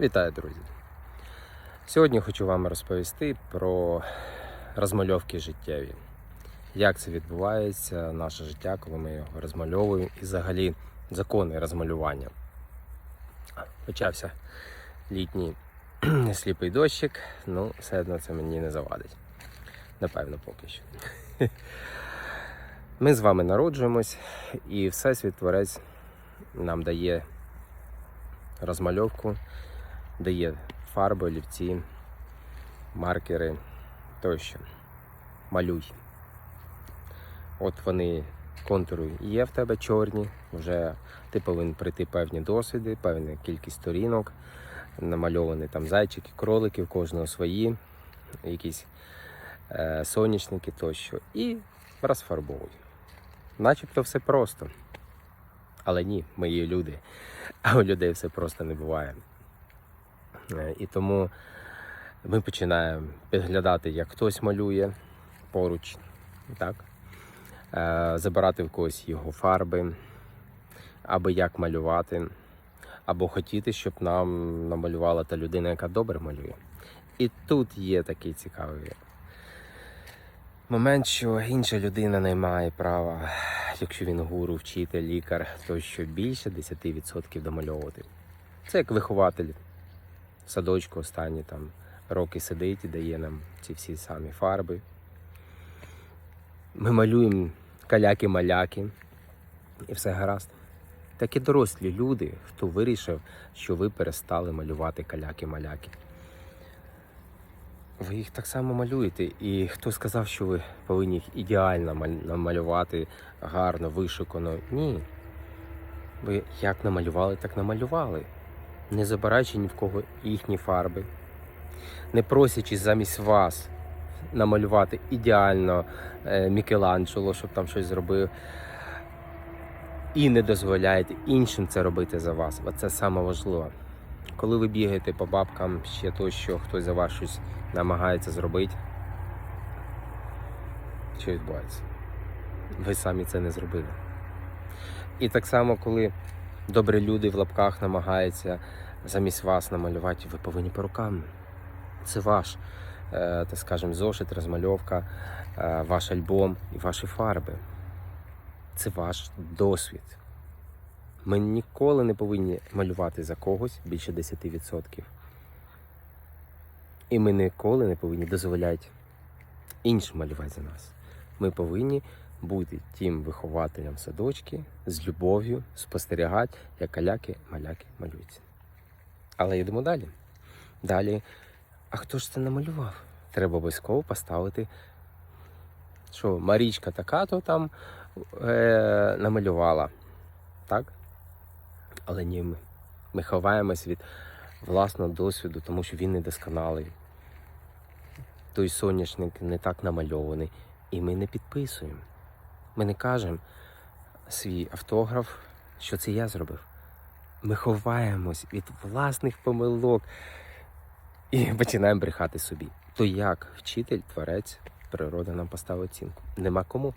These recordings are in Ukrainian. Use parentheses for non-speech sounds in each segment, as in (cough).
Вітаю, друзі! Сьогодні хочу вам розповісти про розмальовки життєві. Як це відбувається, наше життя, коли ми його розмальовуємо, і взагалі закони розмалювання. Почався літній (clears throat) сліпий дощик, ну, все одно це мені не завадить. Напевно, поки що. (laughs) Ми з вами народжуємось, і Всесвіт Творець нам дає розмальовку, дає фарби, олівці, маркери тощо. Малюй. От вони, контури є в тебе чорні, вже ти повинен пройти певні досвіди, певна кількість сторінок, намальовані там зайчики, кролики, в кожного свої, якісь е, соняшники тощо. І розфарбовуй. Начебто все просто. Але ні, є люди, а у людей все просто не буває. Е, І тому ми починаємо підглядати, як хтось малює поруч, так? Е, забирати в когось його фарби, або як малювати, або хотіти, щоб нам намалювала та людина, яка добре малює. І тут є такий цікавий момент, що інша людина не має права, якщо він гуру, вчитель, лікар, то що більше 10% домальовувати. Це як вихователь в садочку останні там роки сидить і дає нам ці всі самі фарби. Ми малюємо каляки-маляки і все гаразд. Так і дорослі люди, хто вирішив, що ви перестали малювати каляки-маляки. Ви їх так само малюєте. І хто сказав, що ви повинні їх ідеально намалювати гарно, вишукано? Ні. Ви як намалювали, так намалювали. Не забираючи ні в кого їхні фарби, не просячи замість вас намалювати ідеально е, Мікеланджело, щоб там щось зробив. І не дозволяєте іншим це робити за вас. Оце саме важливо. Коли ви бігаєте по бабкам, ще то, що хтось за вас щось намагається зробити, що відбувається? Ви самі це не зробили. І так само, коли добрі люди в лапках намагаються замість вас намалювати, ви повинні по рукам. Це ваш, е, так скажемо, зошит, розмальовка, е, ваш альбом і ваші фарби. Це ваш досвід. Ми ніколи не повинні малювати за когось більше 10%. І ми ніколи не повинні дозволяти іншим малювати за нас. Ми повинні бути тим вихователем садочки з любов'ю спостерігати, як каляки-маляки малюються. Але йдемо далі. Далі, а хто ж це намалював? Треба обов'язково поставити, що Марічка така-то там е, намалювала. Так? Але ні, ми, ми ховаємось від власного досвіду, тому що він недосконалий. Той соняшник не так намальований. І ми не підписуємо. Ми не кажемо свій автограф, що це я зробив. Ми ховаємось від власних помилок і (laughs) починаємо брехати собі. То як вчитель, творець, природа нам поставить оцінку? Нема кому.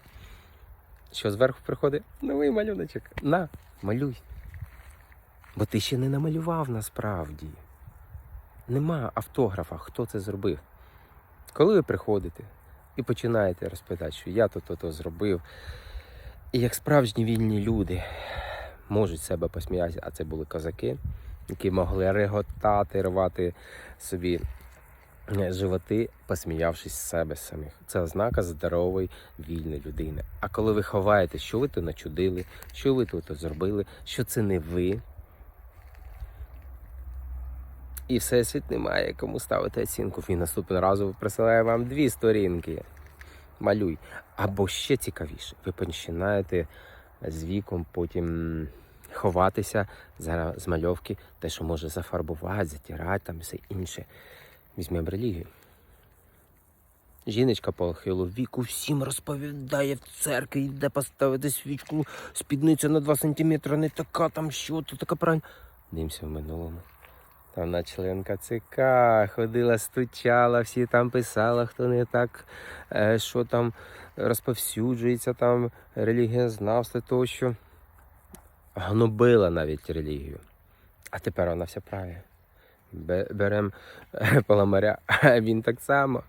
Що зверху приходить? Новий малюночок. На, малюй. Бо ти ще не намалював насправді. Нема автографа, хто це зробив. Коли ви приходите і починаєте розповідати, що я то-то то зробив, і як справжні вільні люди можуть себе посміятися, а це були козаки, які могли реготати, рвати собі е, животи, посміявшись з себе самих. Це ознака здорової, вільної людини. А коли ви ховаєте, що ви то начудили, що ви тут зробили, що це не ви. І всесвіт не має кому ставити оцінку. Він наступного разу присилає вам дві сторінки. Малюй. Або ще цікавіше, ви починаєте з віком потім ховатися за змальовки, те, що може зафарбувати, затирати там все інше. Візьмемо релігію. Жіночка похилу віку всім розповідає в церкві, де поставити свічку, спідниця на 2 см, не така там що, то така правильно. Дивимося в минулому. Там членка ЦК, ходила, стучала, всі там писала, хто не так, е, що там розповсюджується, там релігієзнавство тощо. Гнобила навіть релігію. А тепер вона вся праві. Беремо паламаря, а (laughs) він так само,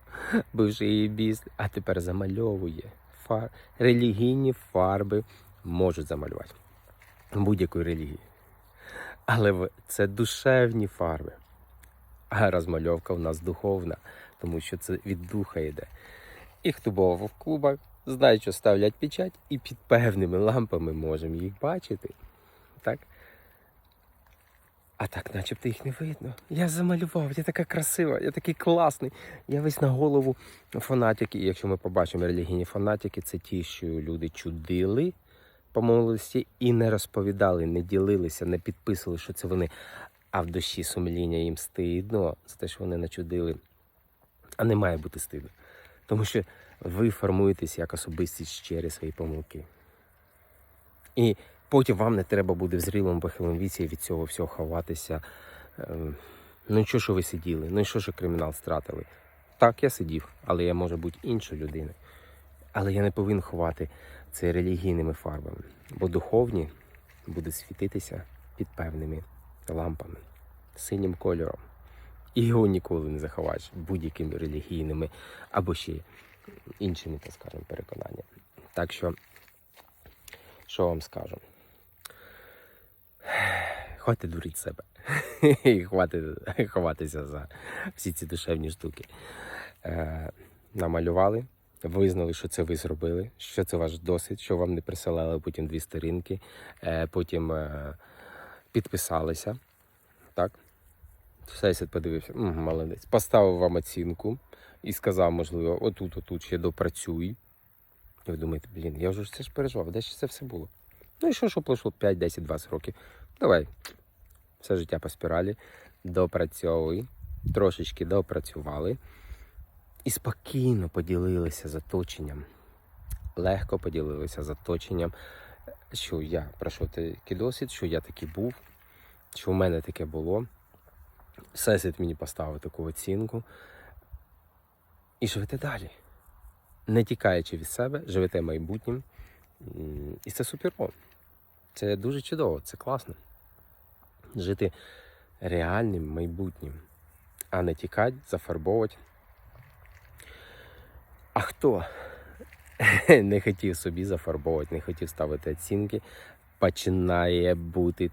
бивший її біс, а тепер замальовує. Фар... Релігійні фарби можуть замалювати будь-якої релігії. Але це душевні фарби. А розмальовка у нас духовна, тому що це від духа йде. І хто був в клубах, знає, що ставлять печать, і під певними лампами можемо їх бачити. Так? А так, начебто їх не видно. Я замалював, я така красива, я такий класний. Я весь на голову фанатики. І якщо ми побачимо релігійні фанатики, це ті, що люди чудили по і не розповідали, не ділилися, не підписували, що це вони. А в душі сумління їм стидно за те, що вони начудили. А не має бути стидно. Тому що ви формуєтесь як особистість через свої помилки. І потім вам не треба буде в зрілому похилому віці від цього всього ховатися. Ем, Ну, що, що ви сиділи? Ну що, що кримінал стратили? Так, я сидів, але я можу бути іншою людиною. Але я не повинен ховати це релігійними фарбами, бо духовні будуть світитися під певними лампами, синім кольором. І його ніколи не заховаєш будь-якими релігійними або ще іншими, так скажемо, переконаннями. Так що, що вам скажу? Хватить дуріть себе. (laughs) І ховатися за всі ці душевні штуки. Е, намалювали, визнали, що це ви зробили, що це ваш досвід, що вам не присилали потім дві сторінки, е, потім е, підписалися. Так? Всесвіт подивився, «М, молодець. Поставив вам оцінку і сказав, можливо, отут, отут ще допрацюй. І ви думаєте, блін, я вже це ж переживав, де ж це все було? Ну і що, що пройшло 5, 10, 20 років? Давай, все життя по спіралі, допрацьовуй, трошечки допрацювали і спокійно поділилися з оточенням. Легко поділилися з оточенням, що я пройшов такий досвід, що я такий був, що в мене таке було. Всесвіт мені поставив таку оцінку. І живете далі. Не тікаючи від себе, живете майбутнім. І це суперо. Це дуже чудово, це класно. Жити реальним майбутнім, а не тікати, зафарбовувати. А хто (laughs) не хотів собі зафарбовувати, не хотів ставити оцінки, починає бути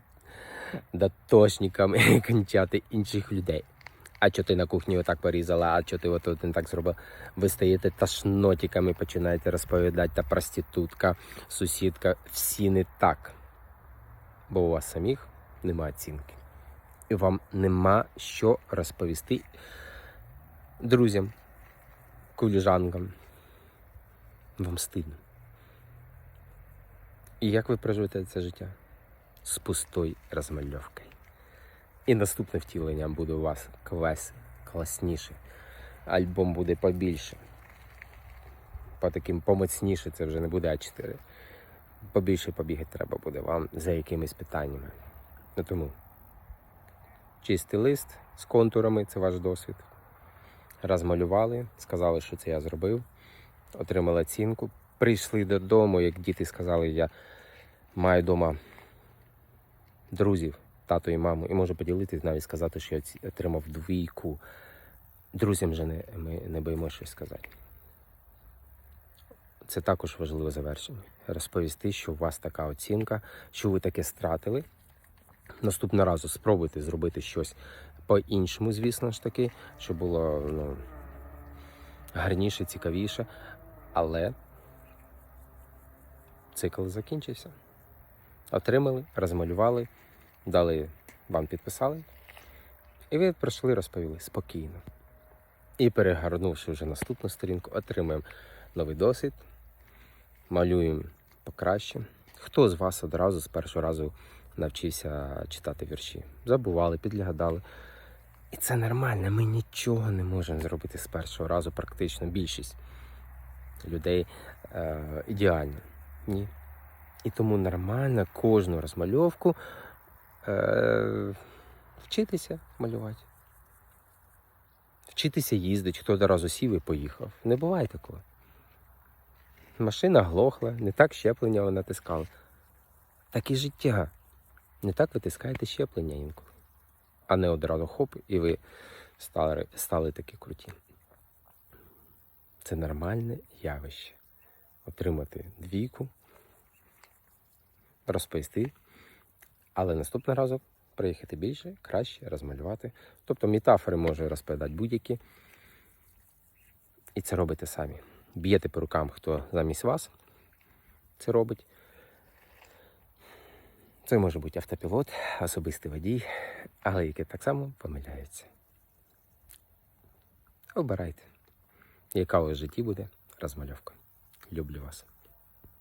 дотошником і (laughs) кончати інших людей. А що ти на кухні отак порізала, а що ти отут не так зробив? Ви стаєте ташнотиками, починаєте розповідати та проститутка, сусідка, всі не так. Бо у вас самих нема оцінки. І вам нема що розповісти друзям, коліжанкам. Вам стидно. І як ви проживете це життя? З пустою розмальовкою. І наступне втілення буде у вас квес класніше. Альбом буде побільше. По таким помоцніше це вже не буде А4. Побільше побігати треба буде вам за якимись питаннями. Ну тому чистий лист з контурами це ваш досвід. Розмалювали, сказали, що це я зробив, отримали оцінку. Прийшли додому, як діти сказали, я маю вдома друзів, тато і маму, і можу поділитись, навіть сказати, що я отримав двійку. Друзям же не, ми не боїмо щось сказати. Це також важливе завершення. Розповісти, що у вас така оцінка, що ви таке стратили. Наступного разу спробуйте зробити щось по-іншому, звісно ж таки, щоб було ну, гарніше, цікавіше. Але цикл закінчився. Отримали, розмалювали, дали вам підписали. І ви пройшли, розповіли спокійно. І перегорнувши вже наступну сторінку, отримаємо новий досвід, малюємо покраще. Хто з вас одразу з першого разу навчився читати вірші? Забували, підглядали. І це нормально, ми нічого не можемо зробити з першого разу, практично більшість людей е, ідеально. Ні. І тому нормально кожну розмальовку е, вчитися малювати. Вчитися їздити, хто одразу сів і поїхав. Не буває такого. Машина глохла, не так щеплення ви натискали. Так і життя. Не так витискаєте щеплення інколи. а не одразу хоп, і ви стали, стали такі круті. Це нормальне явище. Отримати двійку, розповісти, але наступного разу приїхати більше, краще розмалювати. Тобто метафори може розповідати будь-які. І це робите самі. Б'єте по рукам, хто замість вас це робить. Це може бути автопілот, особистий водій, але які так само помиляється. Обирайте, яка у житті буде розмальовка. Люблю вас.